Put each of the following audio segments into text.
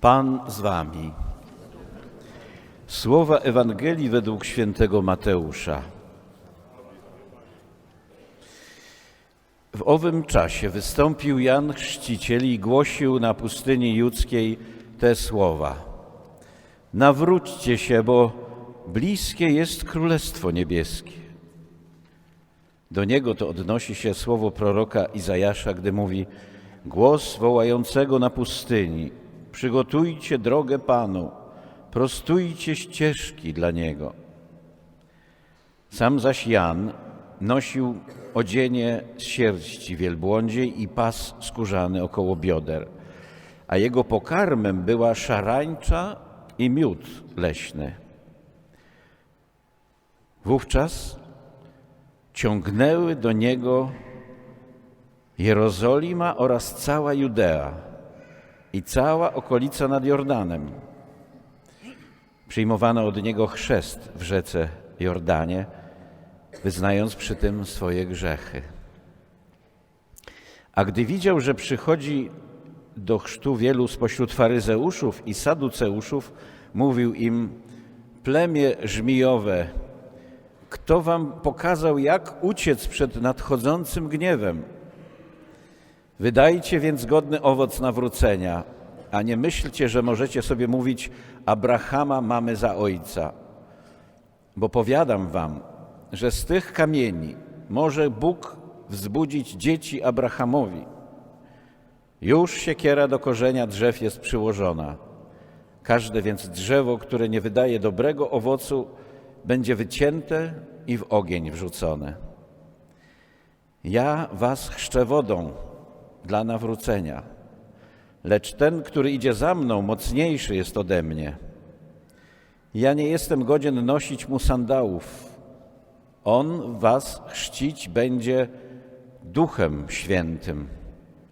Pan z wami. Słowa Ewangelii według świętego Mateusza. W owym czasie wystąpił Jan Chrzciciel i głosił na pustyni judzkiej te słowa. Nawróćcie się, bo bliskie jest Królestwo Niebieskie. Do niego to odnosi się słowo proroka Izajasza, gdy mówi Głos wołającego na pustyni Przygotujcie drogę Panu, prostujcie ścieżki dla Niego. Sam zaś Jan nosił odzienie z sierści wielbłądziej i pas skórzany około bioder, a jego pokarmem była szarańcza i miód leśny. Wówczas ciągnęły do niego Jerozolima oraz cała Judea i cała okolica nad Jordanem. Przyjmowano od niego chrzest w rzece Jordanie, wyznając przy tym swoje grzechy. A gdy widział, że przychodzi do chrztu wielu spośród faryzeuszów i saduceuszów, mówił im: Plemię żmijowe, kto wam pokazał, jak uciec przed nadchodzącym gniewem? Wydajcie więc godny owoc nawrócenia, a nie myślcie, że możecie sobie mówić: Abrahama mamy za ojca. Bo powiadam wam, że z tych kamieni może Bóg wzbudzić dzieci Abrahamowi. Już siekiera do korzenia drzew jest przyłożona. Każde więc drzewo, które nie wydaje dobrego owocu, będzie wycięte i w ogień wrzucone. Ja was chrzczę wodą dla nawrócenia, lecz ten, który idzie za mną, mocniejszy jest ode mnie. Ja nie jestem godzien nosić mu sandałów. On was chrzcić będzie duchem świętym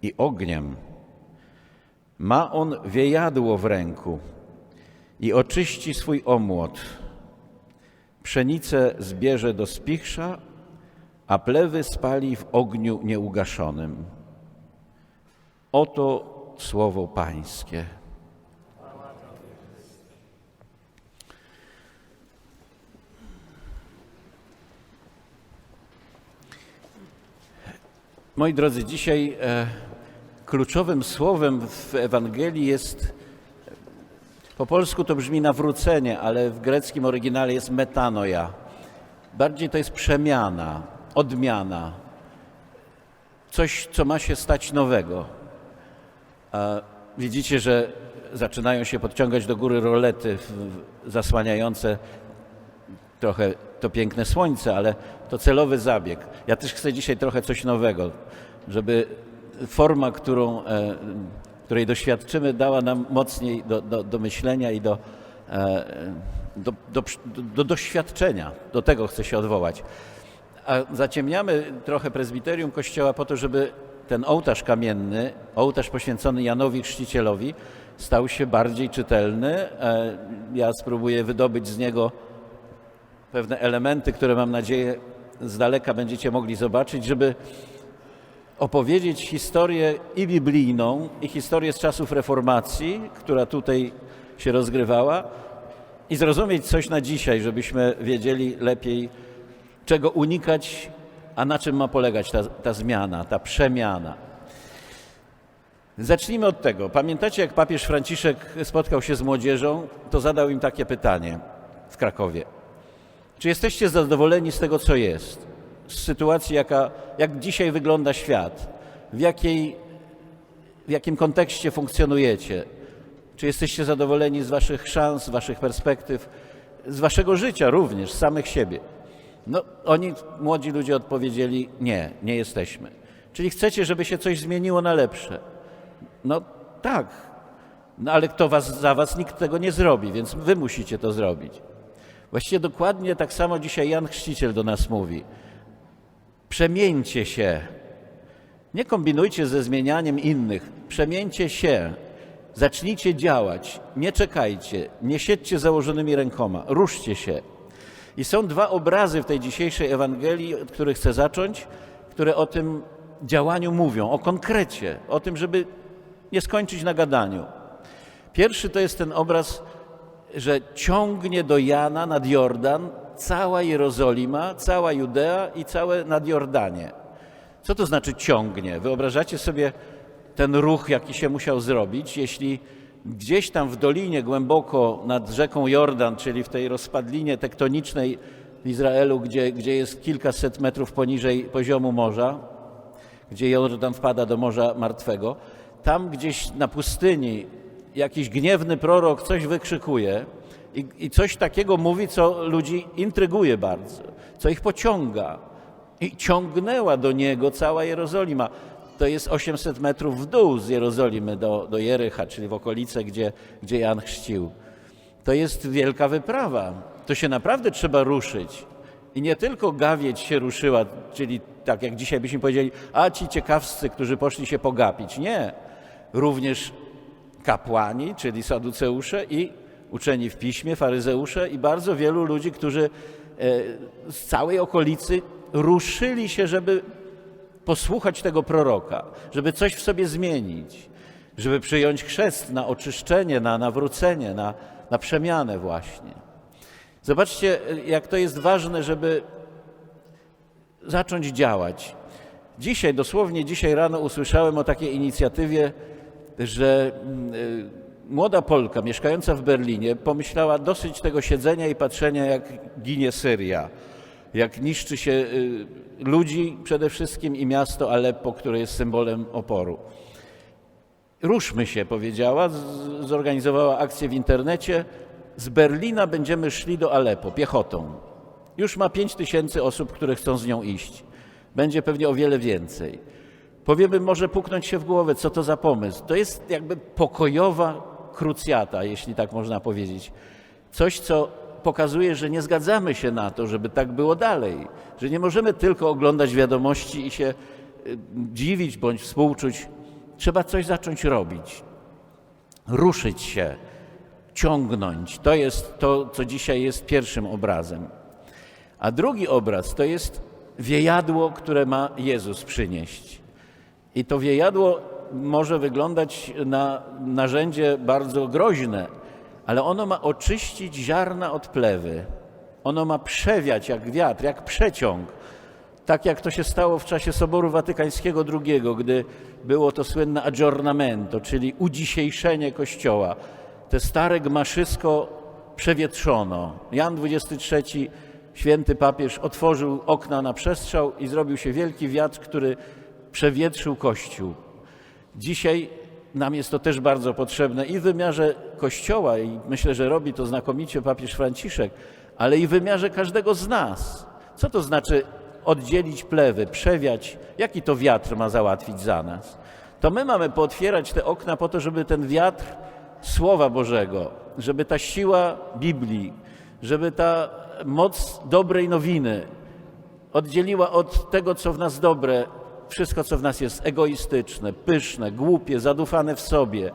i ogniem. Ma on wiejadło w ręku i oczyści swój omłot. Pszenicę zbierze do spichrza, a plewy spali w ogniu nieugaszonym. Oto słowo Pańskie. Moi drodzy, dzisiaj e, kluczowym słowem w Ewangelii jest, po polsku to brzmi nawrócenie, ale w greckim oryginale jest metanoja. Bardziej to jest przemiana, odmiana, coś, co ma się stać nowego. Widzicie, że zaczynają się podciągać do góry rolety zasłaniające trochę to piękne słońce, ale to celowy zabieg. Ja też chcę dzisiaj trochę coś nowego, żeby forma, którą, e, której doświadczymy, dała nam mocniej do, do, do myślenia i do, e, do, do, do doświadczenia. Do tego chcę się odwołać. A zaciemniamy trochę prezbiterium kościoła po to, żeby ten ołtarz kamienny, ołtarz poświęcony Janowi Chrzcicielowi, stał się bardziej czytelny. E, Ja spróbuję wydobyć z niego pewne elementy, które mam nadzieję z daleka będziecie mogli zobaczyć, żeby opowiedzieć historię i biblijną, i historię z czasów reformacji, która tutaj się rozgrywała, i zrozumieć coś na dzisiaj, żebyśmy wiedzieli lepiej, czego unikać, a na czym ma polegać ta, ta zmiana, ta przemiana. Zacznijmy od tego. Pamiętacie, jak papież Franciszek spotkał się z młodzieżą, to zadał im takie pytanie w Krakowie. Czy jesteście zadowoleni z tego, co jest? Z sytuacji, jaka, jak dzisiaj wygląda świat? W, jakiej, w jakim kontekście funkcjonujecie? Czy jesteście zadowoleni z waszych szans, waszych perspektyw, z waszego życia również, z samych siebie? No, oni, młodzi ludzie odpowiedzieli nie, nie jesteśmy. Czyli chcecie, żeby się coś zmieniło na lepsze. No tak, no ale kto was, za was nikt tego nie zrobi, więc wy musicie to zrobić. Właściwie dokładnie tak samo dzisiaj Jan Chrzciciel do nas mówi. Przemieńcie się. Nie kombinujcie ze zmienianiem innych. Przemieńcie się. Zacznijcie działać. Nie czekajcie. Nie siedźcie założonymi rękoma. Ruszcie się. I są dwa obrazy w tej dzisiejszej Ewangelii, od których chcę zacząć, które o tym działaniu mówią, o konkrecie, o tym, żeby nie skończyć na gadaniu. Pierwszy to jest ten obraz, że ciągnie do Jana nad Jordan cała Jerozolima, cała Judea i całe nadjordanie. Co to znaczy ciągnie? Wyobrażacie sobie ten ruch, jaki się musiał zrobić, jeśli gdzieś tam w dolinie głęboko nad rzeką Jordan, czyli w tej rozpadlinie tektonicznej w Izraelu, gdzie, gdzie jest kilkaset metrów poniżej poziomu morza, gdzie Jordan wpada do Morza Martwego, tam gdzieś na pustyni jakiś gniewny prorok coś wykrzykuje i, i coś takiego mówi, co ludzi intryguje bardzo, co ich pociąga. I ciągnęła do niego cała Jerozolima. To jest 800 metrów w dół z Jerozolimy do, do Jerycha, czyli w okolice, gdzie, gdzie Jan chrzcił. To jest wielka wyprawa. To się naprawdę trzeba ruszyć. I nie tylko gawieć się ruszyła, czyli tak jak dzisiaj byśmy powiedzieli, a ci ciekawscy, którzy poszli się pogapić. Nie. Również kapłani, czyli saduceusze i uczeni w piśmie, faryzeusze i bardzo wielu ludzi, którzy e, z całej okolicy ruszyli się, żeby posłuchać tego proroka, żeby coś w sobie zmienić, żeby przyjąć chrzest na oczyszczenie, na nawrócenie, na, na przemianę właśnie. Zobaczcie, jak to jest ważne, żeby zacząć działać. Dzisiaj, dosłownie dzisiaj rano usłyszałem o takiej inicjatywie, że y, młoda Polka mieszkająca w Berlinie pomyślała dosyć tego siedzenia i patrzenia, jak ginie Syria, jak niszczy się y, ludzi przede wszystkim i miasto Aleppo, które jest symbolem oporu. Ruszmy się, powiedziała, zorganizowała akcję w internecie. Z Berlina będziemy szli do Aleppo piechotą. Już ma 5 tysięcy osób, które chcą z nią iść. Będzie pewnie o wiele więcej. Powiemy, może puknąć się w głowę, co to za pomysł. To jest jakby pokojowa krucjata, jeśli tak można powiedzieć. Coś, co pokazuje, że nie zgadzamy się na to, żeby tak było dalej. Że nie możemy tylko oglądać wiadomości i się y, dziwić bądź współczuć. Trzeba coś zacząć robić. Ruszyć się, ciągnąć. To jest to, co dzisiaj jest pierwszym obrazem. A drugi obraz to jest wiejadło, które ma Jezus przynieść. I to wiejadło może wyglądać na narzędzie bardzo groźne, ale ono ma oczyścić ziarna od plewy. Ono ma przewiać jak wiatr, jak przeciąg. Tak jak to się stało w czasie Soboru Watykańskiego II, gdy było to słynne aggiornamento, czyli udziesiejszenie Kościoła. Te stare gmaszysko przewietrzono. Jan XXIII, święty papież, otworzył okna na przestrzał i zrobił się wielki wiatr, który przewietrzył Kościół. Dzisiaj nam jest to też bardzo potrzebne i w wymiarze Kościoła, i myślę, że robi to znakomicie papież Franciszek, ale i w wymiarze każdego z nas. Co to znaczy oddzielić plewy, przewiać? Jaki to wiatr ma załatwić za nas? To my mamy pootwierać te okna po to, żeby ten wiatr Słowa Bożego, żeby ta siła Biblii, żeby ta moc dobrej nowiny oddzieliła od tego, co w nas dobre, wszystko, co w nas jest egoistyczne, pyszne, głupie, zadufane w sobie,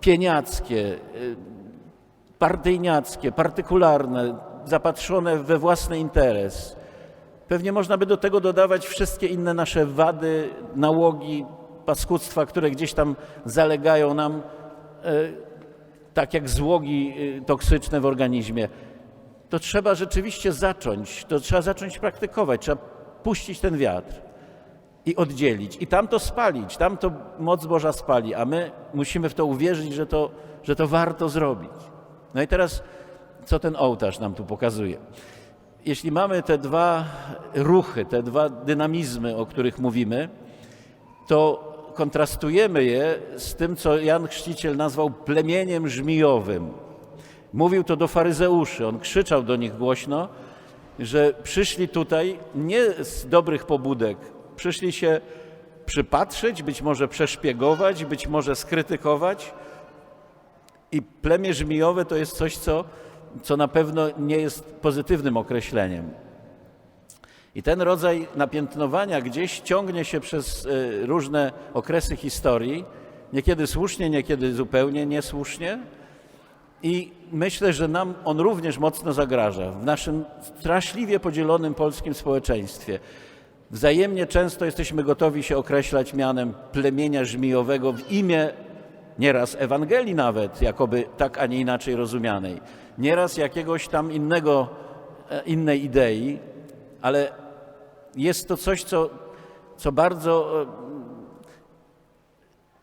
pieniackie, y, partyjniackie, partykularne, zapatrzone we własny interes. Pewnie można by do tego dodawać wszystkie inne nasze wady, nałogi, paskudztwa, które gdzieś tam zalegają nam, y, tak jak złogi y, toksyczne w organizmie to trzeba rzeczywiście zacząć, to trzeba zacząć praktykować, trzeba puścić ten wiatr i oddzielić. I tam to spalić, tam to moc Boża spali, a my musimy w to uwierzyć, że to, że to warto zrobić. No i teraz, co ten ołtarz nam tu pokazuje? Jeśli mamy te dwa ruchy, te dwa dynamizmy, o których mówimy, to kontrastujemy je z tym, co Jan Chrzciciel nazwał plemieniem żmijowym. Mówił to do faryzeuszy, on krzyczał do nich głośno, że przyszli tutaj nie z dobrych pobudek, przyszli się przypatrzeć, być może przeszpiegować, być może skrytykować. I plemię żmijowe to jest coś, co, co na pewno nie jest pozytywnym określeniem. I ten rodzaj napiętnowania gdzieś ciągnie się przez y, różne okresy historii, niekiedy słusznie, niekiedy zupełnie niesłusznie. I myślę, że nam on również mocno zagraża w naszym straszliwie podzielonym polskim społeczeństwie. Wzajemnie często jesteśmy gotowi się określać mianem plemienia żmijowego w imię nieraz Ewangelii nawet, jakoby tak, a nie inaczej rozumianej, nieraz jakiegoś tam innego, e, innej idei, ale jest to coś, co, co bardzo e,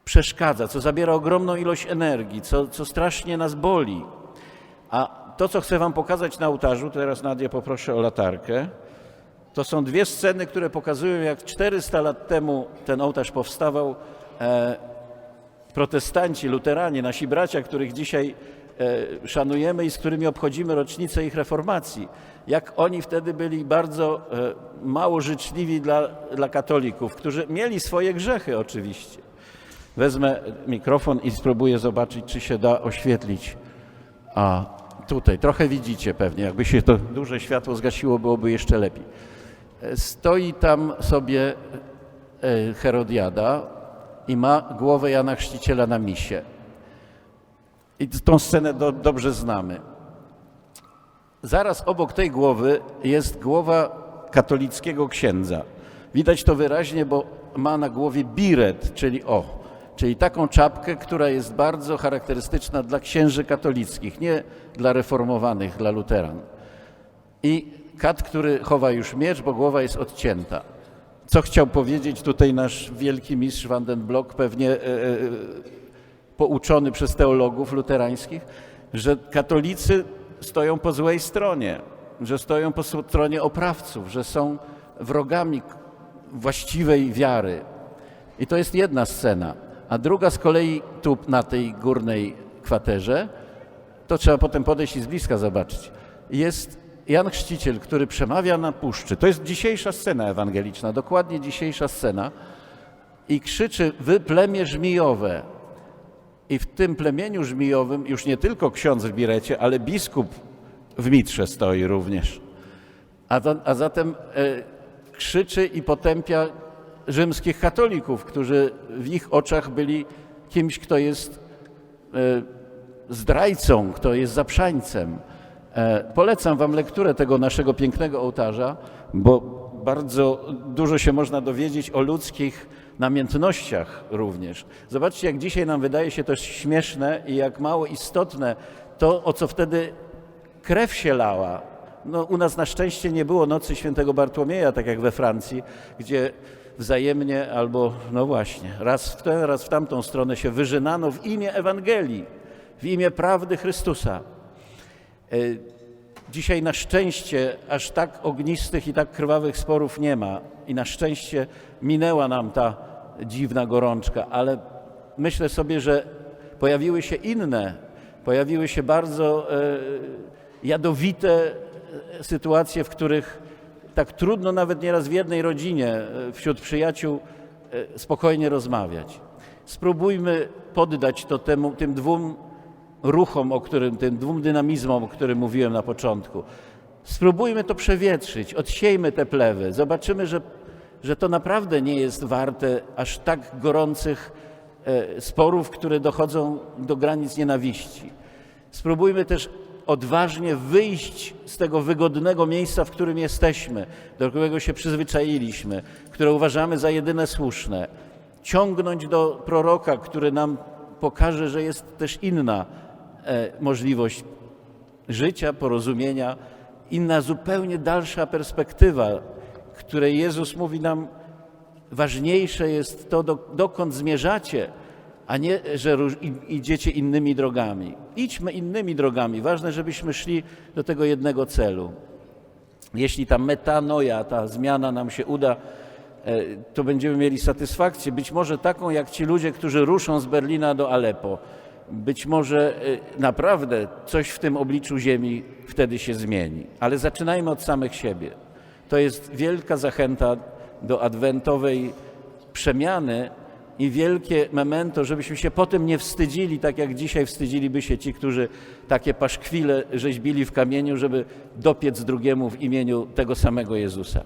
przeszkadza, co zabiera ogromną ilość energii, co, co strasznie nas boli. A to, co chcę Wam pokazać na ołtarzu, teraz Nadię poproszę o latarkę, to są dwie sceny, które pokazują, jak 400 lat temu ten ołtarz powstawał. E, protestanci, luteranie, nasi bracia, których dzisiaj e, szanujemy i z którymi obchodzimy rocznicę ich reformacji, jak oni wtedy byli bardzo e, mało życzliwi dla, dla katolików, którzy mieli swoje grzechy oczywiście. Wezmę mikrofon i spróbuję zobaczyć, czy się da oświetlić. A tutaj, trochę widzicie pewnie, jakby się to duże światło zgasiło, byłoby jeszcze lepiej. Stoi tam sobie e, Herodiada i ma głowę Jana Chrzciciela na misie. I tą scenę do, dobrze znamy. Zaraz obok tej głowy jest głowa katolickiego księdza. Widać to wyraźnie, bo ma na głowie biret, czyli o, czyli taką czapkę, która jest bardzo charakterystyczna dla księży katolickich, nie dla reformowanych, dla luteran. I kat, który chowa już miecz, bo głowa jest odcięta. Co chciał powiedzieć tutaj nasz wielki mistrz Van den Block, pewnie e, e, pouczony przez teologów luterańskich, że katolicy stoją po złej stronie, że stoją po stronie oprawców, że są wrogami właściwej wiary. I to jest jedna scena. A druga z kolei tu na tej górnej kwaterze, to trzeba potem podejść i z bliska zobaczyć, jest Jan Chrzciciel, który przemawia na puszczy. To jest dzisiejsza scena ewangeliczna, dokładnie dzisiejsza scena. I krzyczy, wy plemię żmijowe. I w tym plemieniu żmijowym już nie tylko ksiądz w birecie, ale biskup w mitrze stoi również. A, to, a zatem e, krzyczy i potępia rzymskich katolików, którzy w ich oczach byli kimś, kto jest e, zdrajcą, kto jest zaprzańcem. E, polecam Wam lekturę tego naszego pięknego ołtarza, bo bardzo dużo się można dowiedzieć o ludzkich namiętnościach również. Zobaczcie, jak dzisiaj nam wydaje się to śmieszne i jak mało istotne to, o co wtedy krew się lała. No, u nas na szczęście nie było nocy świętego Bartłomieja, tak jak we Francji, gdzie wzajemnie albo, no właśnie, raz w tę, raz w tamtą stronę się wyżynano w imię Ewangelii, w imię prawdy Chrystusa. E, Dzisiaj na szczęście aż tak ognistych i tak krwawych sporów nie ma i na szczęście minęła nam ta dziwna gorączka, ale myślę sobie, że pojawiły się inne, pojawiły się bardzo e, jadowite e, sytuacje, w których tak trudno nawet nieraz w jednej rodzinie, wśród przyjaciół spokojnie rozmawiać. Spróbujmy poddać to temu, tym dwóm ruchom, o którym, tym dwóm dynamizmom, o którym mówiłem na początku. Spróbujmy to przewietrzyć, odsiejmy te plewy, zobaczymy, że, że to naprawdę nie jest warte aż tak gorących e, sporów, które dochodzą do granic nienawiści. Spróbujmy też odważnie wyjść z tego wygodnego miejsca, w którym jesteśmy, do którego się przyzwyczailiśmy, które uważamy za jedyne słuszne. Ciągnąć do proroka, który nam pokaże, że jest też inna możliwość życia, porozumienia, inna zupełnie dalsza perspektywa, której Jezus mówi nam, ważniejsze jest to, do, dokąd zmierzacie, a nie, że idziecie innymi drogami. Idźmy innymi drogami. Ważne, żebyśmy szli do tego jednego celu. Jeśli ta metanoja, ta zmiana nam się uda, e, to będziemy mieli satysfakcję, być może taką jak ci ludzie, którzy ruszą z Berlina do Aleppo. Być może e, naprawdę coś w tym obliczu ziemi wtedy się zmieni. Ale zaczynajmy od samych siebie. To jest wielka zachęta do adwentowej przemiany i wielkie memento, żebyśmy się potem nie wstydzili, tak jak dzisiaj wstydziliby się ci, którzy takie paszkwile rzeźbili w kamieniu, żeby dopiec drugiemu w imieniu tego samego Jezusa.